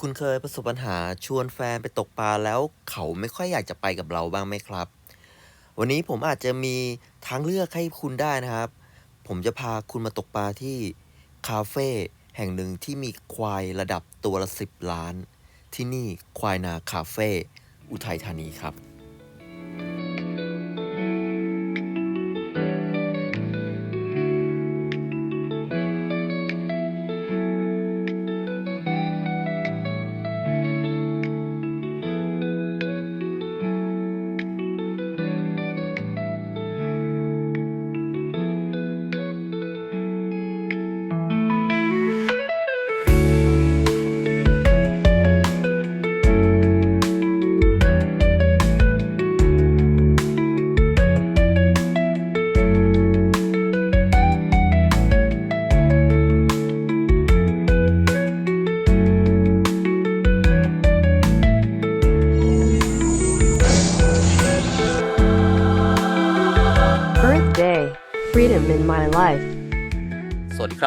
คุณเคยประสบปัญหาชวนแฟนไปตกปลาแล้วเขาไม่ค่อยอยากจะไปกับเราบ้างไหมครับ วันนี้ผมอาจจะมีทางเลือกให้คุณได้นะครับ ผมจะพาคุณมาตกปลาที่คาเฟ่แห่งหนึ่งที่มีควายระดับตัวละสิบล้าน ที่นี่ควายนาคาเฟ่อุทัยธานีครับ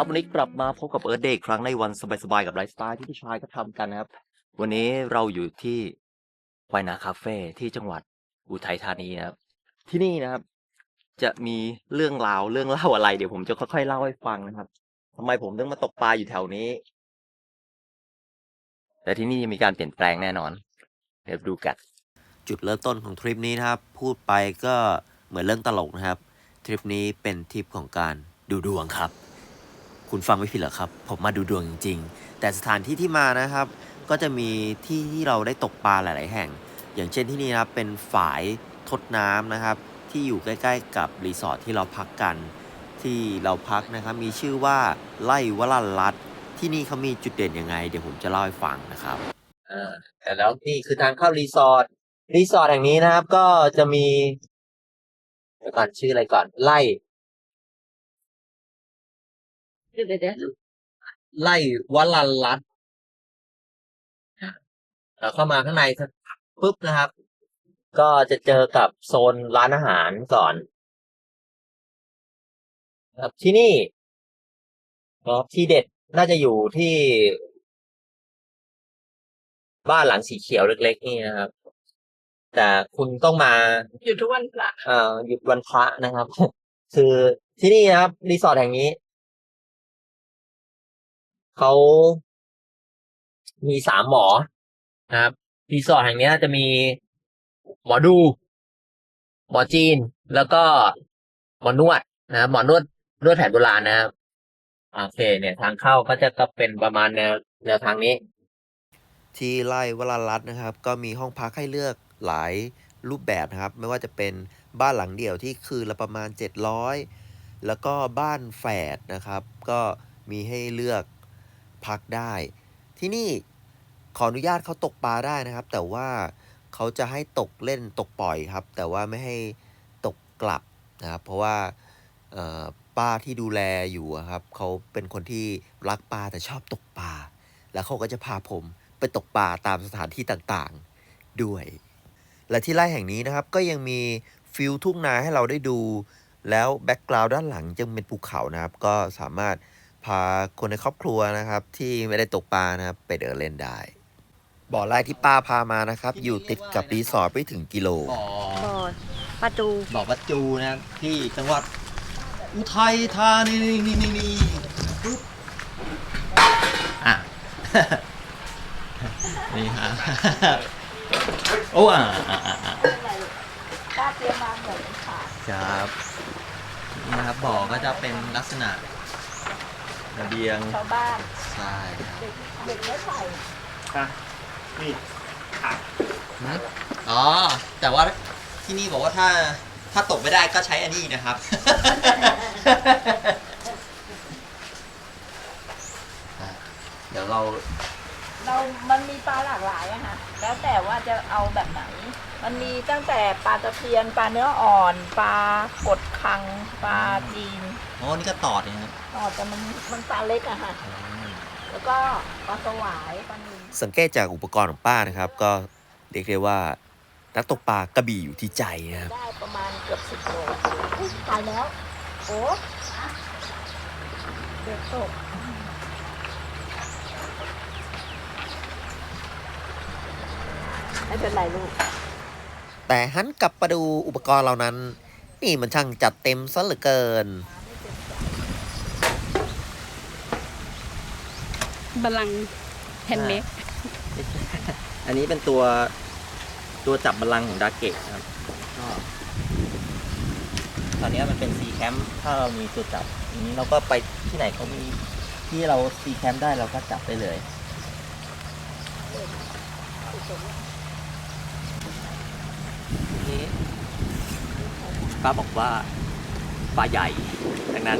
ครับวันนี้กลับมาพบกับเอิร์ธเดย์ครั้งในวันสบายๆกับไลฟ์สไตล์ที่พี่ชายก็ทำกันนะครับ วันนี้เราอยู่ที่ควายนาคาเฟ่ที่จังหวัดอุทัยธานีนะครับ ที่นี่นะครับ จะมีเรื่องราวเรื่องเล่าอะไร เดี๋ยวผมจะค่อยๆเล่าให้ฟังนะครับทำไมผมต้องมาตกปลาอยู่แถวนี้ แต่ที่นี่จะมีการเปลี่ยนแปลงแน่นอน เดี๋ยวดูกันจุดเริ่มต้นของทริปนี้นะครับ พูดไปก็เหมือนเรื่องตลกนะครับ ทริปนี้เป็นทริปของการดูดวงครับ คุณฟังไม่ผิดหรอกครับ ผมมาดูดวงจริง ๆ แต่สถานที่ที่มานะครับ ก็จะมีที่ที่เราได้ตกปลาหลาย ๆ แห่ง อย่างเช่นที่นี่นะครับเป็นฝายทดน้ำนะครับ ที่อยู่ใกล้ ๆ กับรีสอร์ทที่เราพักกัน ที่เราพักนะครับมีชื่อว่าไล่วลันรัตที่นี่เขามีจุดเด่นยังไง เดี๋ยวผมจะเล่าให้ฟังนะครับอ่าแต่แล้วนี่คือทางเข้ารีสอร์ทรีสอร์ทแห่งนี้นะครับ ก็จะมีเดี๋ยวก่อนชื่ออะไรก่อนไล่ เดี๋ยวเดี๋ยวไล่วลันรัตน์เราเข้ามาข้างในสักปุ๊บนะครับ ก็จะเจอกับโซนร้านอาหารก่อนครับที่นี่ก็ที่เด็ดน่าจะอยู่ที่บ้านหลังสีเขียวเล็ก ๆ นี่นะครับ แต่คุณต้องมาอยู่ทุกวันพระเอ่อหยุดวันพระนะครับ คือที่นี่นะครับรีสอร์ทแห่งนี้ เขามีสามหมอนะครับรีสอร์ทแห่งนี้จะมีหมอดู หมอจีน แล้วก็หมอนวดนะครับหมอนวดนวดแผนโบราณนะครับโอเค เนี่ยทางเข้าก็จะก็เป็นประมาณแนวแนวทางนี้ ที่ไล่วลารัตน์นะครับ ก็มีห้องพักให้เลือกหลายรูปแบบนะครับ ไม่ว่าจะเป็นบ้านหลังเดี่ยวที่คืนละประมาณ 700 แล้วก็บ้านแฝดนะครับ ก็มีให้เลือก พักได้ ที่นี่ขออนุญาตเขาตกปลาได้นะครับ แต่ว่าเขาจะให้ตกเล่นตกปล่อยครับ แต่ว่าไม่ให้ตกกลับนะครับ เพราะว่าป้าที่ดูแลอยู่ครับเขาเป็นคนที่รักปลาแต่ชอบตกปลาแล้วเขาก็จะพาผมไปตกปลาตามสถานที่ต่างๆด้วย และที่ไร่แห่งนี้นะครับ ก็ยังมีฟิลทุ่งนาให้เราได้ดู แล้วแบ็กกราวด์ด้านหลังยังเป็นภูเขานะครับ ก็สามารถ พาคนในครอบครัวนะครับ ที่ไม่ได้ตกปลานะครับ ไปเดินเล่นได้ บ่อแรกที่ป้าพามานะครับ อยู่ติดกับรีสอร์ทไม่ถึงกิโล บ่อบ่อประตูบ่อประจูนะครับที่จังหวัดอุทัยธานีนี่นี่นี่นี่ปุ๊บอะ นี่ฮะโอ้อะอะอะอะป้าเตรียมมาเหมือนขาครับนี่นะครับบ่อก็จะเป็นลักษณะ ระเบียงชาวบ้านใช่ครับเด็กเด็กไม่ใส่หืมอ๋อ แต่ว่าที่นี่บอกว่าถ้าถ้าตกไม่ได้ก็ใช้อันนี้นะครับ อะเดี๋ยวเรา เรามันมีปลาหลากหลายอะค่ะแล้วแต่ว่าจะเอาแบบไหน มันมีตั้งแต่ปลาตะเพียนปลาเนื้ออ่อน ปลากดคังปลาจีน อ๋อ นี่ก็ตอดเนี่ยครับ อ๋อแต่มันมันปลาเล็กอะค่ะอืมแล้วก็ปลาสวายปลานิลสังเกตจากอุปกรณ์ของป้านะครับ ก็เรียกได้ว่า นักตกปลากระบี่อยู่ที่ใจนะครับได้ประมาณเกือบสิบโลอุ๊ยตายแล้ว โอ้เด็กตกไม่เป็นไรลูก แต่หันกลับมาดูอุปกรณ์เหล่านั้น นี่มันช่างจัดเต็มซะเหลือเกิน บัลลังก์แฮนด์เมดอันนี้เป็นตัวตัวจับบัลลังก์ของดาเกะครับก็ตอนนี้มันเป็นซีแคมถ้าเรามีตัวจับอันนี้เราก็ไปที่ไหนเขามีที่เราซีแคมได้เราก็จับได้เลยนี่ป้าบอกว่าปลาใหญ่ ดังนั้น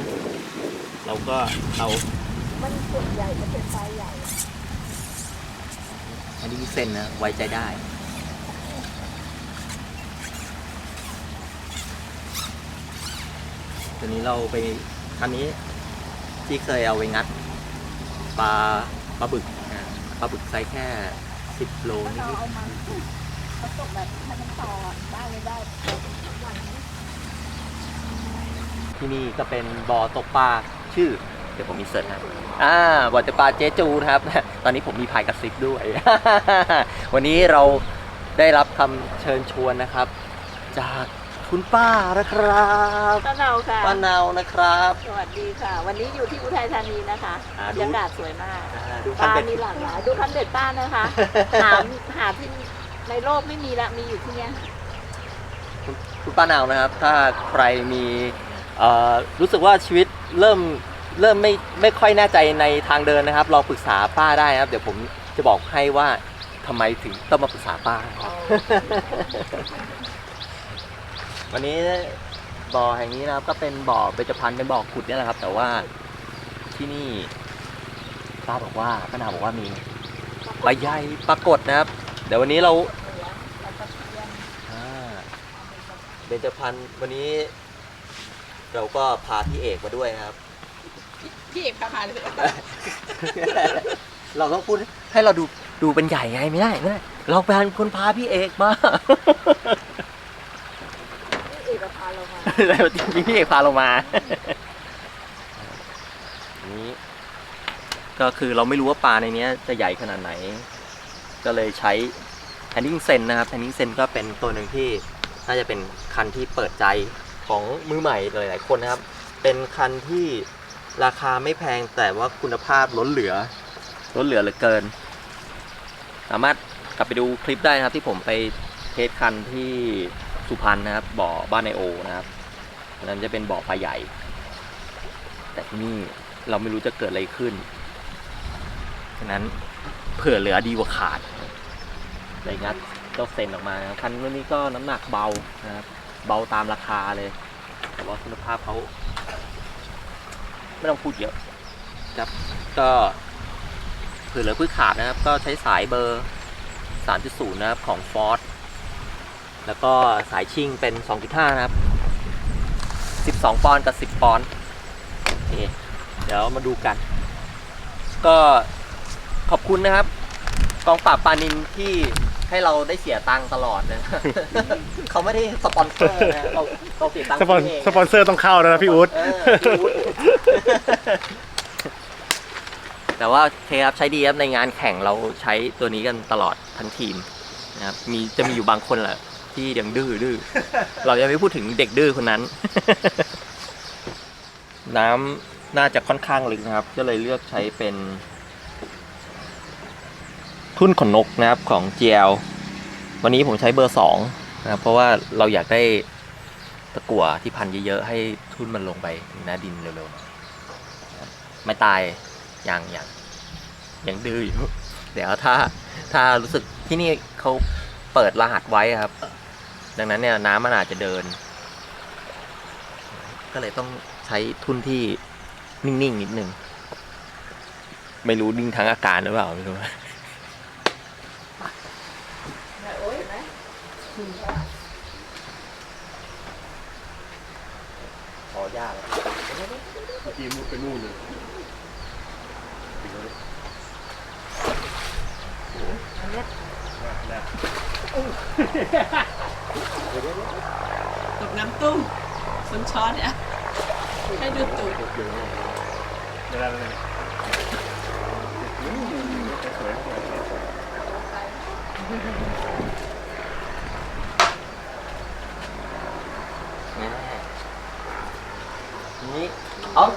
เราก็เอา มันส่วนใหญ่จะเป็นปลาใหญ่ อันนี้เส้นนะ ไว้ใจได้ ตัวนี้เราไปคันนี้ที่เคยเอาไปงัดปลาปลาบึกปลาบึกไซส์แค่สิบโลนิเราดเอามาเขาตกแบบให้มันต่อได้ไม่ได้วันนี้ๆที่นี่ก็เป็นบ่อตกปลาชื่อ เดี๋ยวผมมีเสิร์ชนะอ่าบ่อตกปลาเจ๊จูนะครับ ตอนนี้ผมมีพายกระซิบด้วย วันนี้เราได้รับคำเชิญชวนนะครับ จากคุณป้านะครับป้าเนาค่ะ ป้าเนานะครับ สวัสดีค่ะ วันนี้อยู่ที่อุทัยธานีนะคะอ่าบรดู รยากาศสวยมากอ่าดูปคันลาเป็ดมีหลากหลายดูคันเด็ดป้านะคะ หาหาที่ในโลกไม่มีละมีอยู่ที่เนี้ย คุณป้าเนานะครับ ถ้าใครมีเอ่อรู้สึกว่าชีวิตเริ่ม เริ่มไม่ไม่ค่อยแน่ใจในทางเดินนะครับลองปรึกษาป้าได้นะครับ เดี๋ยวผมจะบอกให้ว่าทำไมถึงต้องมาปรึกษาป้าวันนี้บ่อแห่งนี้นะครับ ก็เป็นบ่อเบญจพรรณเป็นบ่อขุดเนี่ยแหละครับ แต่ว่าที่นี่ป้าบอกว่าป้านาบอกว่ามีปลาใหญ่ปรากฏนะครับ เดี๋ยววันนี้เราอ่าเบญจพรรณวันนี้ เราก็พาพี่เอกมาด้วยนะครับ พี่เอกพาพาเลยเราต้องพูดให้เราดูดูเป็นใหญ่ไงไม่ได้ไม่ได้เราเป็นคนพาพี่เอกมาพี่เอกพาเรามาแล้วจริงๆพี่เอกพาเรามาอันนี้ก็คือเราไม่รู้ว่าปลาในเนี้ยจะใหญ่ขนาดไหน ก็เลยใช้แฮนดิ้งเซนนะครับแฮนดิ้งเซนก็เป็นตัวหนึ่งที่น่าจะเป็นคันที่เปิดใจของมือใหม่หลายๆคนนะครับ เป็นคันที่ ราคาไม่แพงแต่ว่าคุณภาพล้นเหลือ ล้นเหลือเหลือเกิน สามารถกลับไปดูคลิปได้นะครับ ที่ผมไปเทสคันที่สุพรรณนะครับบ่อบ้านไอโอนะครับนั้นจะเป็นบ่อปลาใหญ่ แต่ที่นี่เราไม่รู้จะเกิดอะไรขึ้นฉะนั้นเผื่อเหลือดีกว่าขาดเลยงัดเจ้าเซนออกมานะครับคันรุ่นนี้ก็น้ำหนักเบานะครับเบาตามราคาเลย แต่ว่าคุณภาพเขา ไม่ต้องพูดเยอะครับก็ผื่อเหลือพื่อขาดนะครับ ก็ใช้สายเบอร์ 3.0 นะครับของ Ford แล้วก็สายชิงเป็น 2.5 นะครับ 12 ปอนด์กับ 10 ปอนด์เดี๋ยวมาดูกัน ก็ขอบคุณนะครับ กองปราบปานินที่ ให้เราได้เสียตังค์ตลอดนะ เขาไม่ได้สปอนเซอร์นะเราเราเสียตังค์สปอนเองสปอนเซอร์ต้องเข้าแล้วนะพี่อุ๊ดเออพี่อุ๊ดแต่ว่าโอเคครับใช้ดีครับในงานแข่งเราใช้ตัวนี้กันตลอดทั้งทีมนะครับมีจะมีอยู่บางคนแหละที่ยังดื้อดื้อเรายังไม่พูดถึงเด็กดื้อคนนั้น น้ำน่าจะค่อนข้างลึกนะครับ ก็เลยเลือกใช้เป็น ทุ่นขนนกนะครับของ GL วันนี้ผมใช้เบอร์สองนะครับเพราะว่าเราอยากได้ตะกั่วที่พันเยอะๆให้ทุ่นมันลงไปถึงหน้าดินเร็วๆไม่ตายอยังยังยังดื้ออยู่เดี๋ยวถ้าถ้ารู้สึกที่นี่เขาเปิดรหัสไว้ครับ ดังนั้นเนี่ยน้ำมันอาจจะเดิน ก็เลยต้องใช้ทุ่นที่นิ่งๆนิดนึง ไม่รู้นิ่งทั้งอาการหรือเปล่าไม่รู้ โอ้ยเห็นไหม พอยากทีมไปนู่นเลยตกน้ำตุ้มสุนช้อนเนี่ยให้ดูตูดไม่ได้ไม่ได้สวยสวย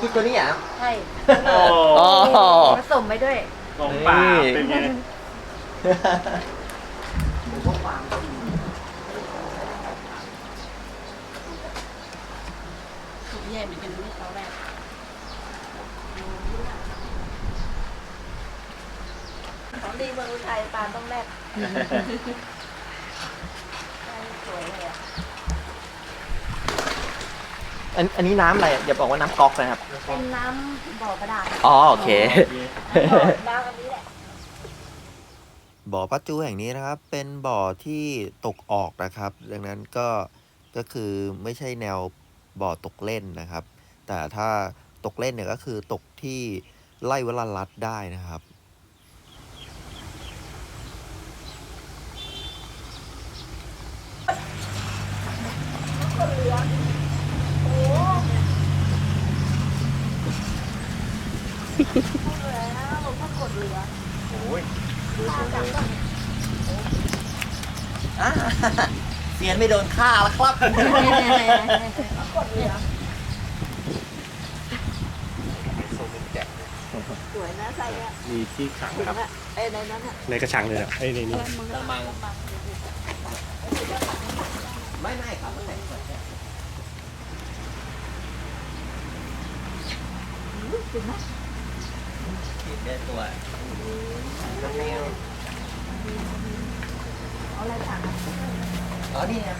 กินตัวนี้อะ ใช่โอ้อ๋อ ผสมไปด้วย ของป่าเป็นไงถูกแย่เหมือนกันนี่ตอนแรกของดีเมืองอุทัยปลาต้องแรก สวยเลยอะ อันอันนี้น้ำอะไรอย่าบอกว่าน้ำก๊อกนะครับ เป็นน้ำบ่อกระดาษอ๋อโอเค น้ำอันนี้แหละ บ่อปัจจูแห่งนี้นะครับ เป็นบ่อที่ตกออกนะครับ ดังนั้นก็ก็คือไม่ใช่แนวบ่อตกเล่นนะครับ แต่ถ้าตกเล่นเนี่ยก็คือตกที่ไล่วลาลัดได้นะครับเสียนไม่โดนฆ่าแล้วครับ สวยนะใส่อะมีที่ขังครับเอ้ยในนั้นอะในกระชังเลยอะไอ้ในนี้ไม่ไม่ครับไม่ถึงไหม ผิดได้ตัวเอาอะไรถังอ๋อนี่นะ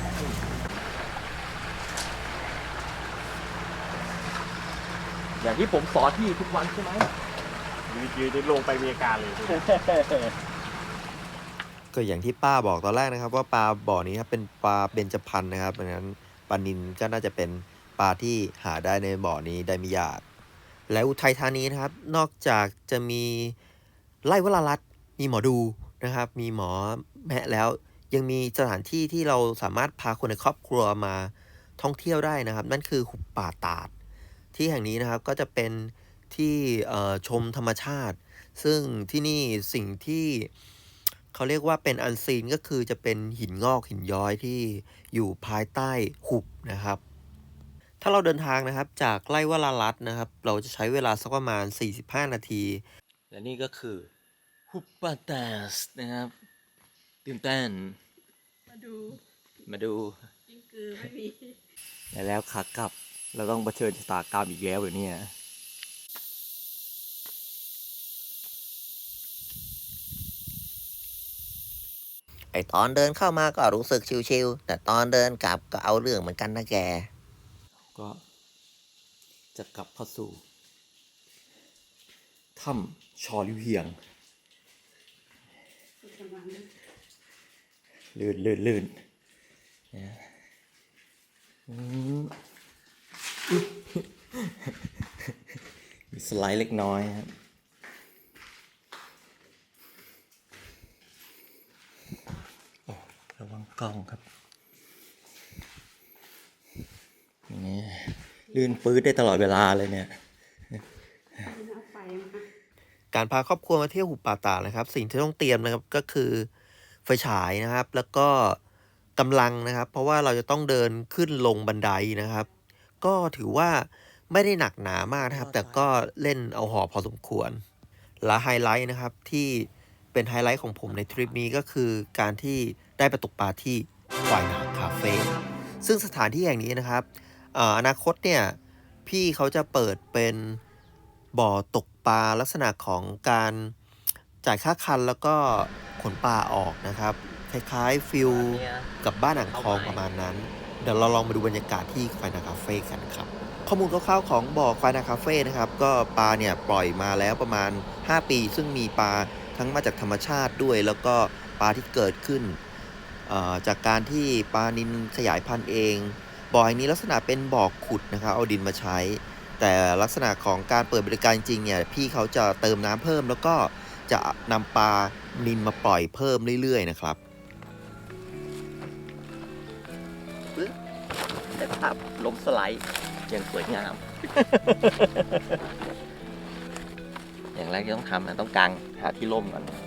อย่างที่ผมสอนที่ทุกวันใช่ไหมยืนยืนลงไปมีอาการเลยก็อย่างที่ป้าบอกตอนแรกนะครับ ว่าปลาบ่อนี้ครับเป็นปลาเบญจพรรณนะครับดังนั้นปลานินก็น่าจะเป็นปลาที่หาได้ในบ่อนี้ได้ไม่ยาก และอุทัยธานีนะครับ นอกจากจะมีไล่วลารัตมีหมอดูนะครับ มีหมอแมะแล้วยังมีสถานที่ที่เราสามารถพาคนในครอบครัวมาท่องเที่ยวได้นะครับ นั่นคือหุบป่าตาด ที่แห่งนี้นะครับก็จะเป็นที่ชมธรรมชาติ ซึ่งที่นี่สิ่งที่เขาเรียกว่าเป็นอันซีนก็คือจะเป็นหินงอกหินย้อยที่อยู่ภายใต้หุบนะครับ ถ้าเราเดินทางนะครับจากไล่วลารัตน์นะครับ เราจะใช้เวลาสักประมาณ 45 นาที และนี่ก็คือฮุปปาตาสนะครับตื่นเต้นมาดู มาดูกิ้งกือไม่มีแต่แล้วขากลับเราต้องเผชิญชะตากรรมอีกแล้วเหรือเนี่ยไอตอนเดินเข้ามาก็รู้สึกชิวๆแต่ตอนเดินกลับก็เอาเรื่องเหมือนกันนะแก ก็จะกลับเข้าสู่ถ้ำชอลิวเฮียง ลื่นลื่นลื่นนะมีสไลด์เล็กน้อยครับระวังกล้องครับ ลื่นปื้ดได้ตลอดเวลาเลยเนี่ย การพาครอบครัวมาเที่ยวหุบป่าตานะครับ สิ่งที่ต้องเตรียมนะครับก็คือไฟฉายนะครับ แล้วก็กำลังนะครับ เพราะว่าเราจะต้องเดินขึ้นลงบันไดนะครับ ก็ถือว่าไม่ได้หนักหนามากนะครับ แต่ก็เล่นเอาหอพอสมควร และไฮไลท์นะครับที่เป็นไฮไลท์ของผมในทริปนี้ก็คือการที่ได้ไปตกปลาที่ควายนาคาเฟ่ซึ่งสถานที่แห่งนี้นะครับ อนาคตเนี่ยพี่เขาจะเปิดเป็นบ่อตกปลาลักษณะของการจ่ายค่าคันแล้วก็ขนปลาออกนะครับ คล้ายๆฟิลกับบ้านอ่างทองประมาณนั้น เดี๋ยวเราลองมาดูบรรยากาศที่ควายนาคาเฟ่กันครับ ข้อมูลคร่าวๆของบ่อควายนาคาเฟ่นะครับ ก็ปลาเนี่ยปล่อยมาแล้วประมาณ 5 ปี ซึ่งมีปลาทั้งมาจากธรรมชาติด้วย แล้วก็ปลาที่เกิดขึ้น จากการที่ปลานินขยายพันธุ์เอง บ่อแห่งนี้ลักษณะเป็นบ่อขุดนะครับเอาดินมาใช้ แต่ลักษณะของการเปิดบริการจริงๆเนี่ยพี่เขาจะเติมน้ำเพิ่ม แล้วก็จะนำปลานินมาปล่อยเพิ่มเรื่อยๆนะครับได้ภาพล้มสไลด์อย่างสวยงาม อย่างแรกที่ต้องทำนะต้องกางหาที่ร่มก่อนเดี๋ยวออกก่อน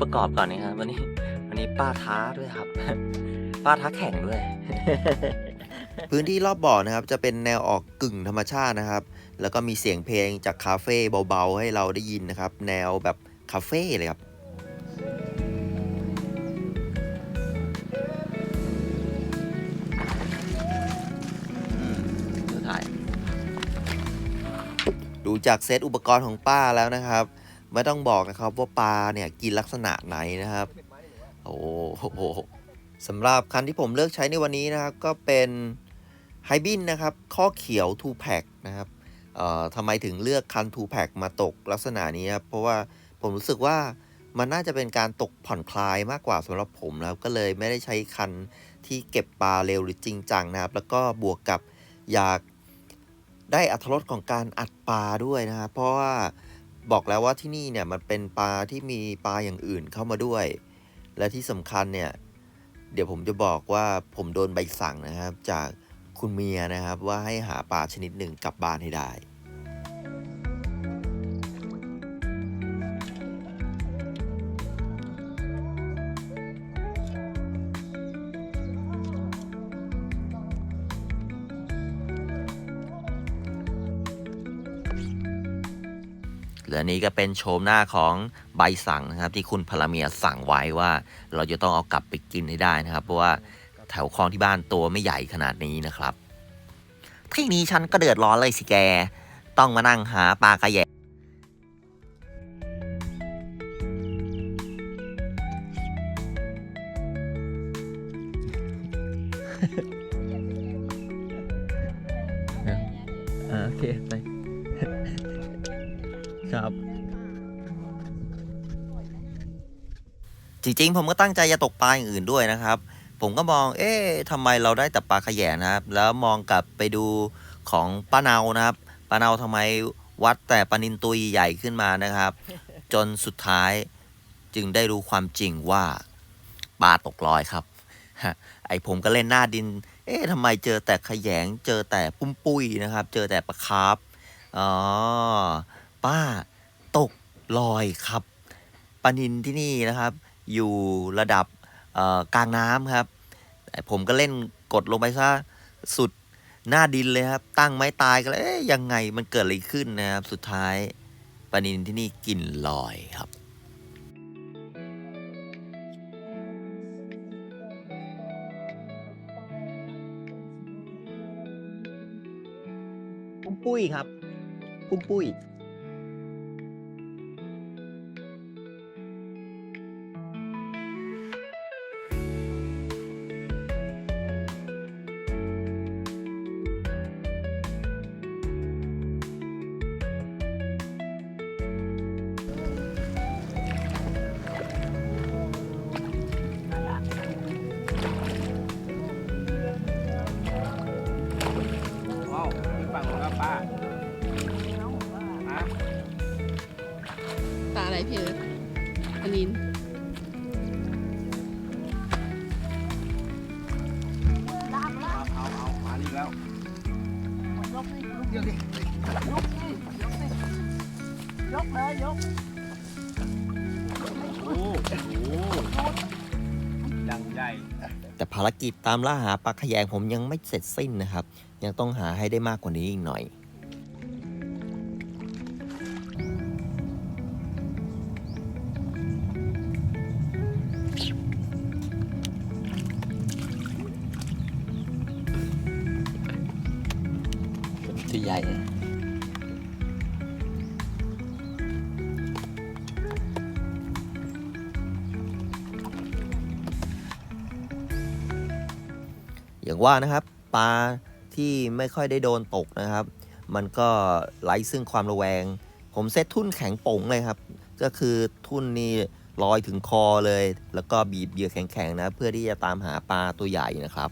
ประกอบก่อนนะครับวันนี้ วันนี้ป้าท้าด้วยครับ ป้าท้าแข่งด้วย พื้นที่รอบบ่อนะครับ จะเป็นแนวออกกึ่งธรรมชาตินะครับ แล้วก็มีเสียงเพลงจากคาเฟ่เบาๆ ให้เราได้ยินนะครับ แนวแบบคาเฟ่เลยครับสุดท้ายดูจากเซตอุปกรณ์ของป้าแล้วนะครับ ไม่ต้องบอกนะครับว่าปลาเนี่ยกินลักษณะไหนนะครับ โอ้โหสำหรับคันที่ผมเลือกใช้ในวันนี้นะครับ ก็เป็นไฮบินนะครับ ข้อเขียว2 p a c นะครับเอ่อทำไมถึงเลือกคัน2 p a c มาตกลักษณะนี้ครับ เพราะว่าผมรู้สึกว่ามันน่าจะเป็นการตกผ่อนคลายมากกว่าสำหรับผมนะครับก็เลยไม่ได้ใช้คันที่เก็บปลาเร็วหรือจริงจังนะครับ แล้วก็บวกกับอยากได้อัตรสของการอัดปลาด้วยนะครับเพราะว่า บอกแล้วว่าที่นี่เนี่ยมันเป็นปลาที่มีปลาอย่างอื่นเข้ามาด้วย และที่สำคัญเนี่ยเดี๋ยวผมจะบอกว่าผมโดนใบสั่งนะครับ จากคุณเมียนะครับว่าให้หาปลาชนิดหนึ่งกลับบ้านให้ได้ อันนี้ก็เป็นโฉมหน้าของใบสั่งนะครับที่คุณพลเมียสั่งไว้ว่า เราจะต้องเอากลับไปกินให้ได้นะครับ เพราะว่าแถวคลองที่บ้านตัวไม่ใหญ่ขนาดนี้นะครับที่นี้ฉันก็เดือดร้อนเลยสิแก ต้องมานั่งหาปลากระแย ริง ๆ ผมก็ตั้งใจจะตกปลาอย่างอื่นด้วยนะครับ ผมก็มอง เอ๊ะทำไมเราได้แต่ปลาขยะนะครับ แล้วมองกลับไปดูของป้าเนานะครับป้าเนาทำไมวัดแต่ปลานินตัวใหญ่ขึ้นมานะครับ จนสุดท้ายจึงได้รู้ความจริงว่าปลาตกลอยครับไอผมก็เล่นหน้าดิน เอ๊ะทำไมเจอแต่ขยง เจอแต่ปุ้มปุ้ยนะครับ เจอแต่ปลาคาร์ฟอ๋อ ป้าตกลอยครับปลานินที่นี่นะครับ อยู่ระดับกลางน้ำครับ ผมก็เล่นกดลงไปซะสุดหน้าดินเลยครับ ตั้งไม้ตายกันเลยยังไงมันเกิดอะไรขึ้นนะครับ สุดท้ายปลานินที่นี่กินลอยครับปุ้มปุ้ยครับปุ้มปุ้ย ยกเลยยกโอ้โหดังใหญ่ แต่ภารกิจตามล่าหาปลาขยงผมยังไม่เสร็จสิ้นนะครับ ยังต้องหาให้ได้มากกว่านี้อีกหน่อย หญ่อย่างว่านะครับปลาที่ไม่ค่อยได้โดนตกนะครับ มันก็ไร้ซึ่งความระแวง ผมเซตทุ่นแข็งป่งเลยครับ ก็คือทุ่นนี่ลอยถึงคอเลย แล้วก็บีบเหยื่อแข็งๆนะ เพื่อที่จะตามหาปลาตัวใหญ่นะครับ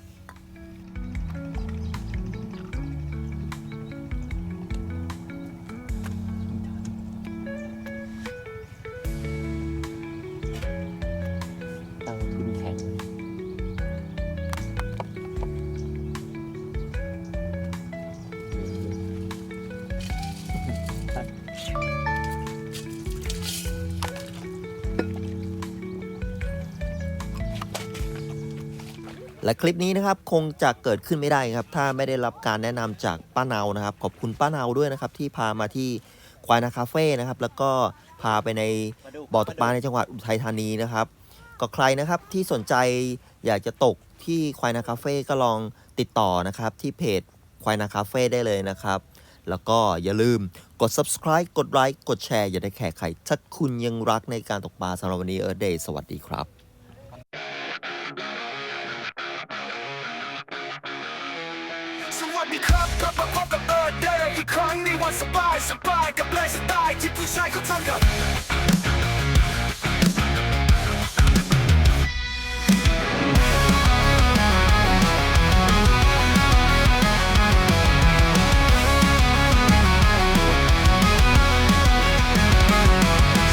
และคลิปนี้นะครับคงจะเกิดขึ้นไม่ได้ครับ ถ้าไม่ได้รับการแนะนำจากป้าเนานะครับ ขอบคุณป้าเนาด้วยนะครับ ที่พามาที่ควายนาคาเฟ่นะครับ แล้วก็พาไปในบ่อตกปลาในจังหวัดอุทัยธานีนะครับ ก็ใครนะครับที่สนใจอยากจะตกที่ควายนาคาเฟ่ก็ลองติดต่อนะครับ ที่เพจควายนาคาเฟ่ได้เลยนะครับ แล้วก็อย่าลืมกด subscribe กดไลค์กดแชร์อย่าได้แขกไข่ถ้าคุณยังรักในการตกปลาสำหรับวันนี้เออเดย์สวัสดีครับ สวัสดีครับกลับมาพบกับเอิร์ดเดย์อีกครั้งในวันสบายสบายกับไลฟ์สไตล์ที่ผู้ชายเขาทำกัน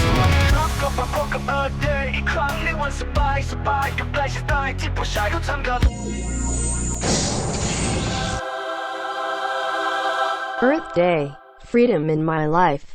สวัสดีครับกลับมาพบกับเอิร์ดเดย์อีกครั้งในวันสบายสบายกับไลฟ์สไตล์ที่ผู้ชายเขาทำกัน Earth Day, freedom in my life.